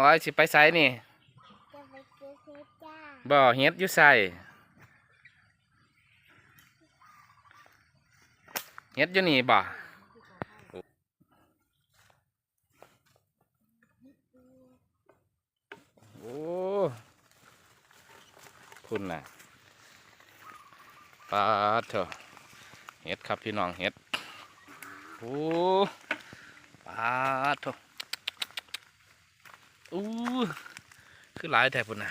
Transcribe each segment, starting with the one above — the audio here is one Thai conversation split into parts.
อ้อยสิไปไสนี่จะไปเก็บเห็ดจ้าบ่เฮ็ดอยู่ไสเฮ็ดอยู่นี่บ่โอ้คุณน่ะปลาเถอะเฮ็ดครับพี่น้องเฮ็ดโอ้ปลาเถอะ อู้คือหลายแต่พุ่นน่ะ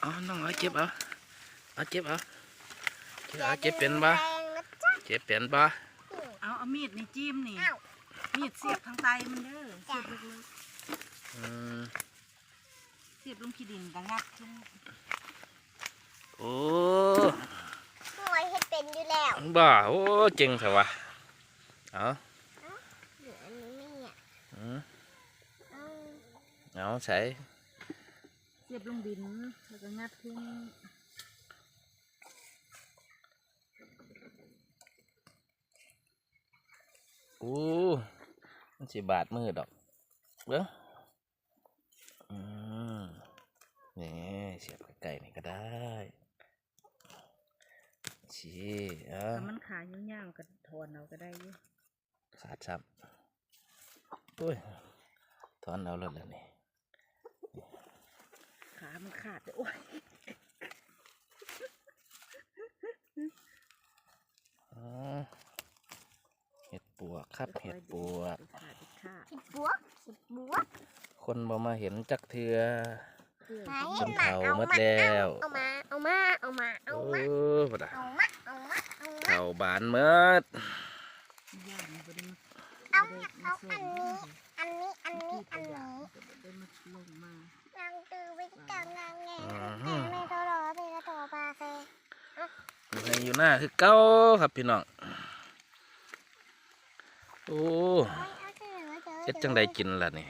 เอาน้องเอาเก็บเอาเอาเก็บเอาเก็บเอาเก็บเป็นปะแดงนะจ๊ะเก็บเป็นปะเอาเอามีดนี่จิ้มนี่อ้าวมีดเสียบทางไตมันเด้อเสียบลึกอืมๆเสียบลงขี้ดินกระงัดขึ้นโอ้หน่วยเห็ดเป็นอยู่แล้วบ้าโอ้เจ๋งเถอะวะเอา เหลืออันนี้ไม่เนี่ย อืม เอา เอาใส่เสียบลงดินแล้วก็งัดขึ้นโอ้มันสิบาดมือดอกเบ้งอืมนี่เสียบไก่ๆนี่ก็ได้ชี้เอะถ้ามันขายุ่ยาวๆก็ถอนเอาก็ได้อยู่ขาดซับโอ้ยถอนเอาแล้วล่ะนี่ ขามันขาดเลยโอ้ยอ๋อเห็ดปวกครับเห็ดปวกขาดอีกขาสิบบวกสิบบวกคนบ่มาเห็นจักเทือเพื่อไหนจเห็นนมาเฒ่าเอาหมดมาแล้วเอามาเอามาเอามาเอาโอ้มาบ่ได้เอามาเอามาเอามาเฒ่าบานหมดย่างบ่ได้มาเอาบ่ได้เอามาส่อังนนี้อันนี้อันนี้อันนี้ บ่ได้มาลงมา นางตือวิจังแงไม่ตลอดไม่ตลอดปลาเซ่ให้อยู่หน้าคือเก้าครับพี่น้อง โอ้เฮ็ดจังใดกินล่ะนี่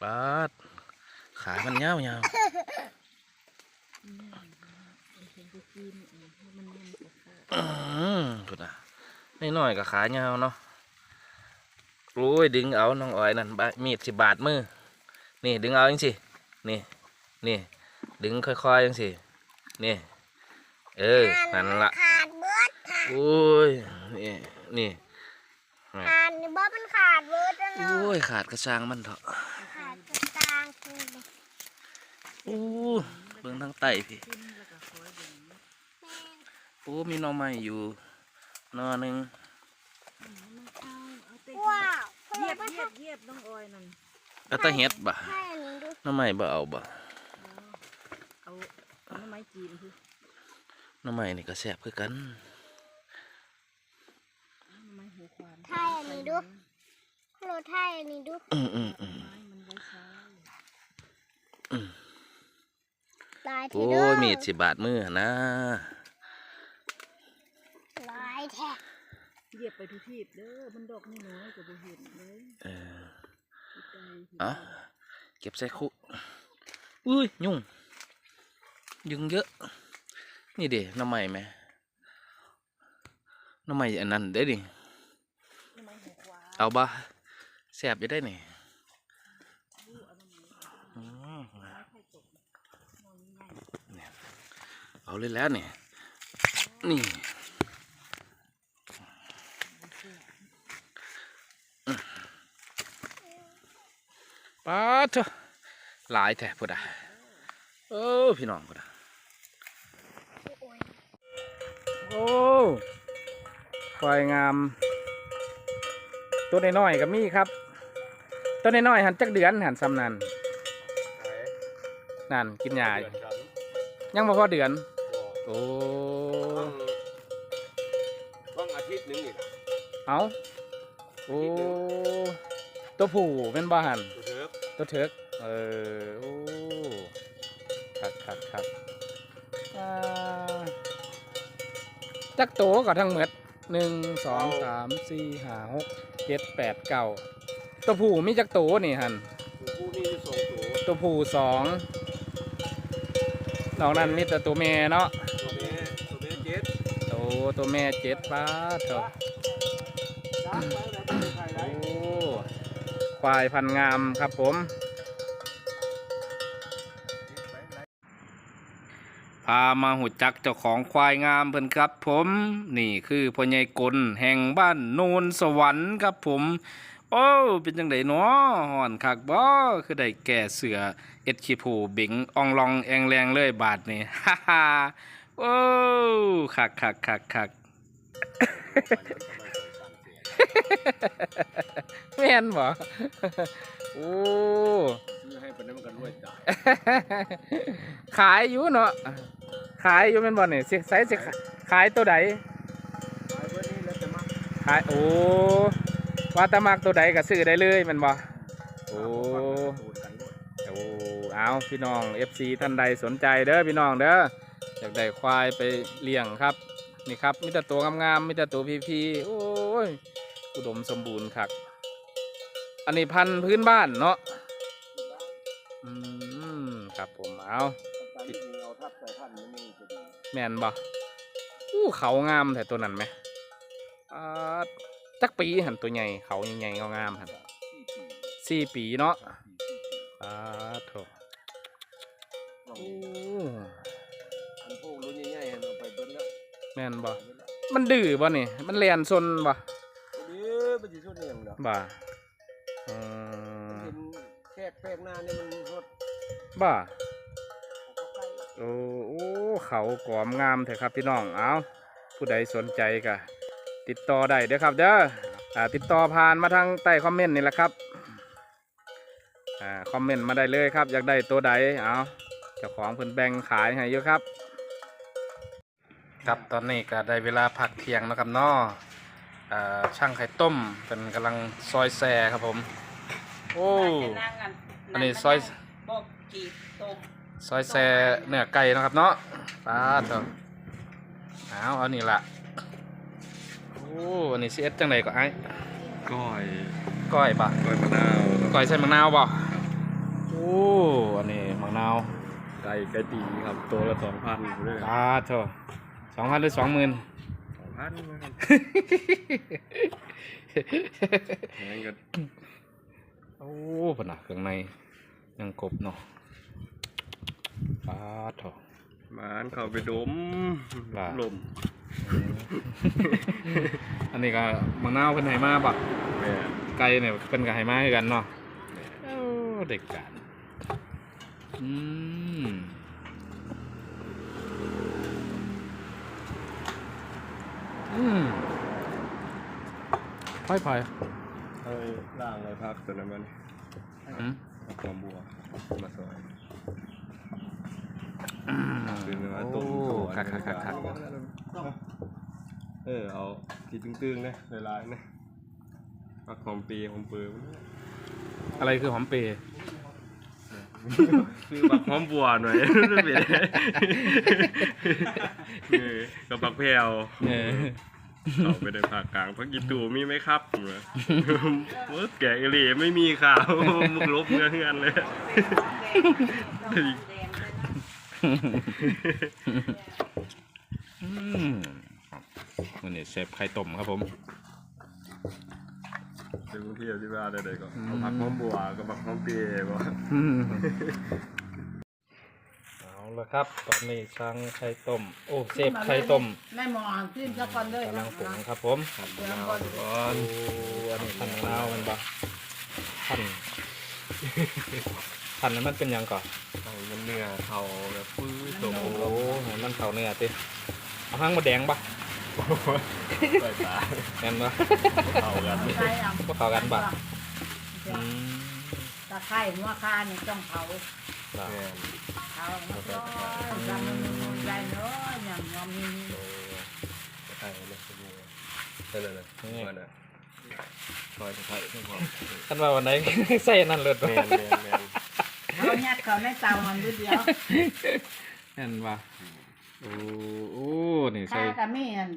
ปาด ขามันยาวยาวอืมเอาเห็นไปกินเออให้มันแน่นกว่าขาดอืมพุ่นน่ะน้อยๆกับขายาวเนาะ โอ้ยดึงเอาน้องอ้อยนั่นบามีดสิบาดมือนี่ดึงเอาจังสินี่นี่ดึงค่อยๆจังสินี่เออนั่นละขาดเบิดค่ะโอ้ยนี่นี่ขาดนี่บ่มันขาดเบิดแล้วโอ้เนาะยขาดกระชังมันเถอะขาดตรงกลางคือเลยโอ้เบิ่งทางใต้พี่ขึ้นแล้วก็คอยเบิ่งโอ้มีหน่อไม้อยู่หน่อหนึ่งอืมมันเอาเอาแต่ว้าว เพื่เหยียอบนเหยียบเหยียบน้องออยนั่นแล้วแตาเฮ็ดบ่ให้อันนี้ดูหน่อไม้บ่เอาบ่เอาเอาไม้จีนคือหน่อไม้นี่ก็แซ่บคือกันไม้หัวควานให้อันนี้ดูโรไทยอันนี้ดูอืมอืมอืมไม้มันไว้ใช้ลายทีโอ้เด้อยมีดสิบาดมือหั่นนะ ลายแท้ เหยียบไปทุกทีบเด้อมันดอกน้อยๆก็บ่เห็นเลยเออที่ไกลเห็นเอะเก็บใส่คุอุ้ย ยุ่ง ยุงเยอะ นี่เด้หน่อไม้ไหมหน่อไม้อันนั้นเด้ดิไม้หัวควานเอาบ่แซ่บอยู่ได้นี่อืมไม้ไผ่ตกมองง่ายเอาเลยแล้วนี่นี่ป้าด เถอะหลายแท้พุดอะเออพี่น้องพุดอะโอ้ควายงาม ตัวน้อยๆก็มีครับ ตัวน้อยๆหันจักเดือนหันซ้ำนันนั่นกินยาอยู่ยังบ่พอเดือน โอ้ว่างอาทิตย์หนึงนี่เอาโอ้ตัวผู้เป็นบ้หัน ตัวเถิกตัวเถิกเออโอ้ครับครับครับอ่าจักโตก็ทั้งหมดหนึ่งสองสามสี่ห้าหกเจ็ดแปดเก้าตัวผู้มีจักโตนี่หันตัวผู้นี่สองตัวตัวผู้สองนอกนั้นมีแต่ตัวแม่เนาะตัวแม่ตัวแม่เจ็ดตัวตัวแม่เจ็ดป้าเถอะ ควายพันงามครับผม พามาหูจักเจ้าของควายงามเพิ่อนครับผม นี่คือพ่อใหญ่กลแห่งบ้านโนนสวรรค์ครับผมโอ้เป็นจังไดเนาะห่อนคักบ่คือได้แก่เสือเอ็ดขี้ผูบิงอองลองแองแรงเลยบาดนี่ฮ่าฮ่าโอ้คักคักคักคัก แม่นบ่โอ้ซื้อให้เป็นน้ำกันรวยจ่ายขายอยู่เนาะขายอยู่แม่นบ่นี่สิไสสิขายตัวใดขายเพื่อนี้แล้วจะมาขายโอ้ว่าแตะมักตัวใดก็ซื้อได้เลยแมันบ่โอ้ตูดกันด้วยโอ้เอาพี่น้อง FC ท่านใดสนใจเด้อพี่น้องเด้ออยากได้ควายไปเลี้ยงครับ นี่ครับมีแต่ตัวงามๆมีแต่ตัวพีๆโอ้ย อุดมสมบูรณ์ครับอันนี้พันธุ์พื้นบ้านเนาะอืมครับผมเอาตอนนี้เอาทับใส่ท่านมันนี่จะดีแม่นบ่อู้เขางามแต่ตัวนั้นไหมอ่าจักปีหันตัวใหญ่เขาใหญ่ๆงามๆหันสี่ปีสี่ปีเนาะอ่าโถลองอู้อันพวกรุ่นใหญ่ๆเอาไปเบิ้ลแล้วแม่นบ่ไปเบิ้ลแล้วมันดื้อบ่นี่ มันเลียนซนบ่ตัวนี้มันจะ ชุดเนียงเนาะบ่อืมเป็นแคบแปลกหน้านี่มันรถบ่ของเขาใกล้โอ้โอ้เขากอมงามแท้ครับพี่น้องเอาผู้ใดสนใจก็ติดต่อได้เด้อครับเด้ออ่าติดต่อผ่านมาทางใต้คอมเมนต์นี่แหละครับอ่าคอมเมนต์มาได้เลยครับ อยากได้ตัวใดเอาเจ้าของเพิ่นแบ่งขายให้อยู่ครับ ครับตอนนี้ก็ได้เวลาพักเที่ยงแล้วครับเนาะอ่า ช่างไข่ต้มเป็นกำลังซอยแซ่ครับผม โอ้ อันนี้ซอยบอกกีบตรงซอยแซ่เนื้อไก่เนาะครับเนาะปลาเถอะเอาเอานี่ละโอ้อันนี้สิเอ็ดจังไดก็ไอ้ก้อยก้อยปะก้อยมะนาวก้อยใส่มะนาวบ่โอ้อันนี้มะนาวไก่ไก่ตีครับตัวละสองพันเลยปลาเถอะสองพันหรือสองหมื่น สองพันงั้นก็โอ้ปะนะเครื่องในยังกรบเนาะปลาเถอะหมานเข้าไปดมว่าลม อันนี้ก็มะนาวเป็นไหมาบ่แม่ไก่เนี่ยเป็นกับไหมาคือกันเนาะโอ้เด็กกันอืม ค่อยไปเอ้ยล่างเลยพักตัวนั้นมันอืมเอาความบัวมาซอยอืมเป็นเนื้อโอ้ต้มตัวคักคักคักคัก เออเอาที่ตึงๆนะหลายๆนะพักหอมปีหอมเปื่อยอะไรคือหอมเปรย์คือบักหอมบัวหน่อยเป็นเออกับบักแพรว เออ เอาไปในภาคกลางพักกีตูมีไหมครับเหรอเมื่อแกะกะหรี่ไม่มีข่าวมึงลบเงินกันเลยแดงเลยนะอืมมันนี่เซฟไข่ต้มครับผมเป็นเที่ยวที่บ้านเลยๆก็เอาผักหอมบัวกับผักหอมเปียบ่ เอาละครับ ตอนนี้ช่างไข่ต้ม โอ้เซฟไข่ต้มแม่หมอขึ้นสักคนเลยกำลังปรุงครับผมเตรียมก่อนโอ้อันนี้พันมะนาวมันปะพันพันนั้นมันเป็นหยังก่อนเอามันเนื้อเขาแบบปื้อตกโอ้โหมันเข่าเนื้อติเอาห้างมาแดงปะใส่ตาแม่นปะเอากันใช่อะพวกเขากันปะอืมตะไคร้หัวคานี่ต้องเผา ล่ะแม่นเผาร้อยจำมันมันใหญ่เนาะอย่างยอมมีโอ้ใส่เลยสบู่นั่นน่ะมันน่ะซอยตะไคร้ทุกคนคันว่าวันไหนใส่นั่นเลิศแม่ะนแมนแม่นเขายัดเขาในเตามันนิดเดียวแม่นปะโอ้โอ้นี่ใส่กับมีอัน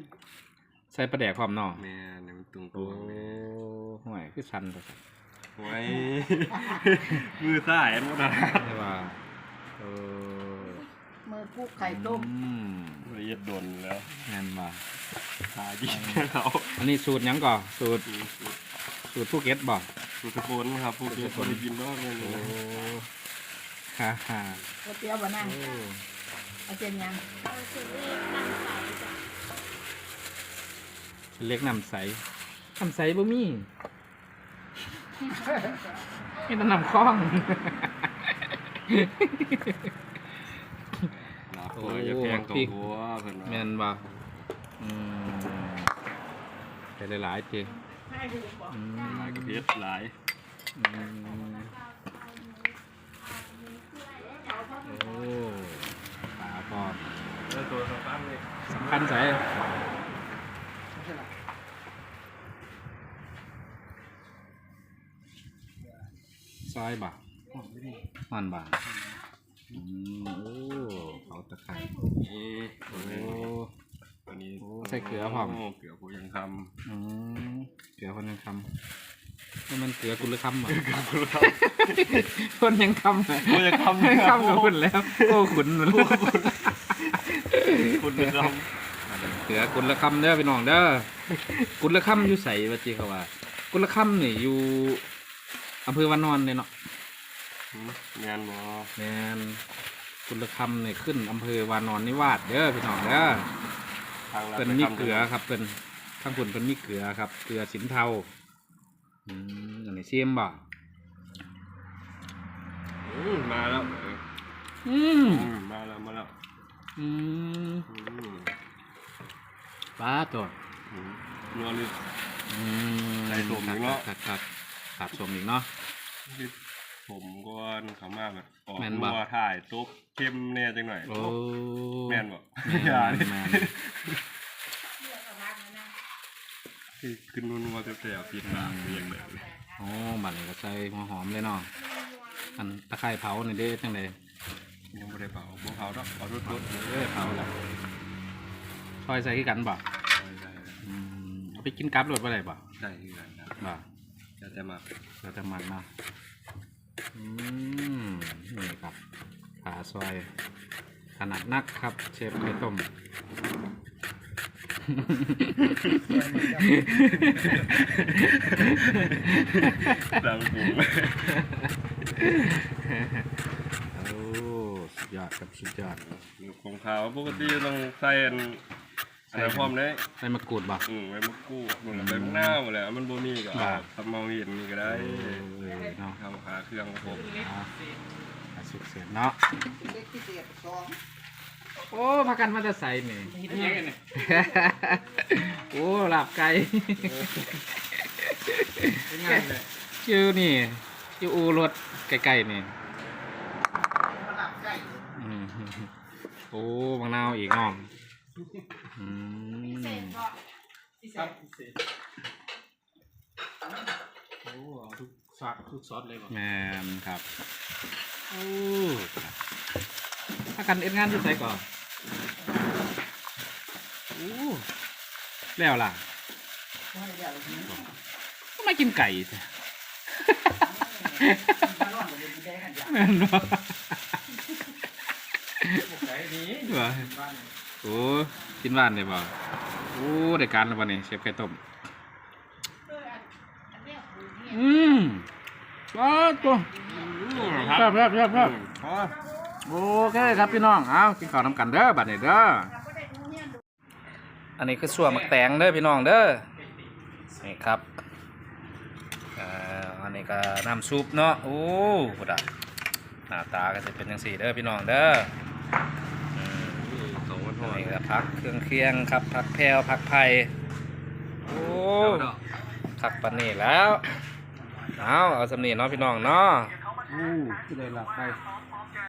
ใส่ปลาแดกความเนาะแม่นเนี่มันตุงโอ้ตัวแม่ห่วยคือชันไป ไว้มือซ้ายอันบ่ได้ใช่ป่ะเออมือคุกไข่ต้มอืมละเอียดดนแล้วแม่นป่ะหายิงเขาอันนี้สูตรหยังก่อสูตรสูตรภูเก็ตบ่ผู้สกุลครับผู้ที่คนได้กินบ้างเลยโอ้ฮ่าฮ่าก๋วยเตี๋ยวบ่นั่งโอ้เอาเจนยังเอาสีน้ำใสจ้ะเล็กน้ำใสน้ำใสบ่มี มีแต่น้ำคลองลาบตัวจะแพงตัวหัวเพิ่นว่าแม่นบ่อืมไปหลายๆทีอืมหลายกระเพชรหลายอืมโอ้ปลาพร้อมแล้วตัวสำคัญเลยสำคัญใส่ ซอยบ่มันบ่อืมโอ้เขาตะไคร้นี่โอ้ตัวนี้โอ้ใส่เกลือพร้อมเกลือผู้ยังทอืมเกลือคนยังคำนี่มันเกลือกุลคำเหรอำคนยังคำเหรอผู้ยังทำคนยังคำกับคุณแล้วโอ้ขุนหมดแล้วคุณยังทเกลือกุลคำเด้อพี่น้องเด้อกุลคำอยู่ใส่ว่าจีเขาว่ากุลคำนี่อยู่ อำเภอวานอนเนี่ยเนาะำแมนบ่แมนกุลคำนี่ขึ้นอำเภอวานอนนิวาสเด้อพี่น้องเด้อทางลัดเป็นมีเกลือครับเป็นข้างบนเป็นมีเกลือครับ เกลือสินเทาอืมอันนี้เสียมบ่อืมมาแล้วเอออืมอืมมาแล้วมาแล้วอืมอืมปลาตัวอืมนัวนี่อืมใส่ส้มอีกเนาะ ครับครับครับสมอีกเนาะที่ผมก่อนเขามาแบบออกแม่นนับ่วถ่ายตุ๊บเข้มแน่จังหน่อยโอ้แม่นบ่แม่นอย่าดิแม่นที่ขึ้นนัวๆแซ่บๆปิดปากเรียงแบบโอ้บัดนี้ก็ใส่หัวหอมเลยเนาะอันตะไคร้เผานี่เด้จังไดยังบ่ได้เผาบ่เผาดอกเผารถๆเอ้ยเผาแล้วซอยใส่คือกันบ่ได้อืมเอาไปกินกับรถบ่ได้บ่ได้คือกันนะบ่ จะแต่มาเราจะมันเนาะอืมนี่ครับขาซอย ขนาดนักครับ เชฟไข่ต้มดังผมโอ้ สุดยอดครับ สุดยอด ของขาวปกติต้องใส่อัน อันนั้นพร้อมได้ใส่มะกรูดบ่ อืมไว้มะกรูดมันก็ใบมะนาวแหละมันบ่มีก็ครัเอาบทำเมาเห็นนี่ก็ได้เออเนาะทำหาเครื่องผมเอาเอาสุกเสร็จเนาะโอ้พักกันมาจะใส่นี่ โอ้หลับไก่ชื่อนี่ชื่ออูรถไก่ๆนี่อืมโอ้บางนาวอีกน้อง อืมโอ้เอาทุกซักทุกซอสเลยก่อนแมนครับโอ้พักกันเอ็ดงานที่ใส่ก่อนโอ้แล้วล่ะก็ไม่กินไก่สิแม่นบ่ ไก่นี้ว่า โอ้กินบ้านได้บ่โอ้ได้การแล้วบ่นี่เชฟไก่ต้มอืมว้าตัวครับครับครับครับอ๋อโอเคครับพี่น้องเอากินข้าวน้ำกันเด้อบัดนี้เด้ออันนี้คือส่วนมักแตงเด้อพี่น้องเด้อนี่ครับอ่ออันนี้ก็น้ำซุปเนาะโอ้พุดหน้าตาก็จะเป็นจังสี่เด้อพี่น้องเด้อ สองวันทอัอนดนี้ก็พักเครื่องเคียงครับพักแพลวพักไผ่โอ้ขักปันนี่แล้ว เอาเอาสำนีเนาะพี่น้องเนาะอู้ที่เลยหลับไป